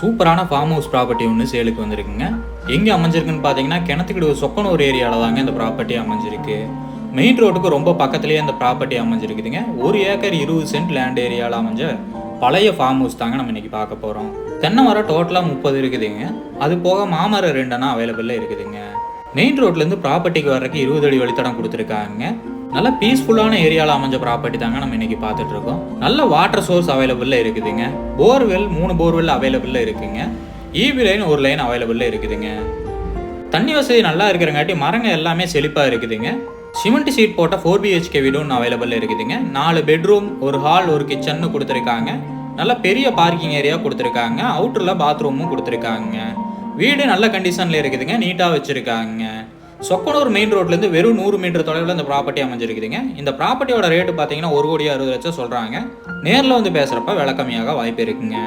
சூப்பரான farm house property ஒன்று சேலுக்கு வந்திருக்குங்க. எங்கே அமைஞ்சிருக்குன்னு பார்த்தீங்கன்னா கிணத்துக்கிடு சொக்கனூர் ஏரியாவில் தாங்க இந்த ப்ராப்பர்ட்டி அமைஞ்சிருக்கு. மெயின் ரோட்டுக்கு ரொம்ப பக்கத்துலேயே அந்த ப்ராப்பர்ட்டி அமைஞ்சிருக்குதுங்க. ஒரு ஏக்கர் இருபது சென்ட் லேண்ட் ஏரியாவில் அமைஞ்ச பழைய ஃபார்ம் ஹவுஸ் தாங்க நம்ம இன்னைக்கு பார்க்க போகிறோம் தென்னை மரம் டோட்டலாக முப்பது இருக்குதுங்க. அது போக மாமரம் ரெண்டெண்ணா அவைலபிளில் இருக்குதுங்க. மெயின் ரோட்லேருந்து ப்ராப்பர்ட்டிக்கு வர்றதுக்கு இருபது அடி வழித்தடம் கொடுத்துருக்காங்க. நல்ல பீஸ்ஃபுல்லான ஏரியாவில் அமைஞ்ச ப்ராப்பர்ட்டி தாங்க நம்ம இன்னைக்கு பார்த்துட்டு இருக்கோம் நல்ல வாட்டர் சோர்ஸ் அவைலபிளில் இருக்குதுங்க. போர்வெல் மூணு போர்வெல் அவைலபிளில் இருக்குங்க. ஈபி லைன் ஒரு லைன் அவைலபிளில் இருக்குதுங்க. தண்ணி வசதி நல்லா இருக்கிறங்காட்டி மரங்க எல்லாமே செழிப்பாக இருக்குதுங்க. சிமெண்ட் சீட் போட்ட ஃபோர் பிஹெச்கே வீடு ஒன்று அவைலபிள் இருக்குதுங்க. நாலு பெட்ரூம் ஒரு ஹால் ஒரு கிச்சன்னு கொடுத்துருக்காங்க. நல்ல பெரிய பார்க்கிங் ஏரியா கொடுத்துருக்காங்க. அவுட்டரில் பாத்ரூமும் கொடுத்துருக்காங்க. வீடு நல்ல கண்டிஷனில் இருக்குதுங்க. நீட்டாக வச்சுருக்காங்க. சொக்கனூர் மெயின் ரோட்லேருந்து வெறும் நூறு மீட்டர் தொலைவில் இந்த ப்ராப்பர்ட்டி அமைஞ்சிருக்குதுங்க. இந்த ப்ராப்பர்ட்டியோட ரேட்டு பார்த்தீங்கன்னா ஒரு கோடி அறுபது லட்சம் சொல்கிறாங்க நேரில் வந்து பேசுகிறப்ப விலை கம்மியாக வாய்ப்பு இருக்குங்க.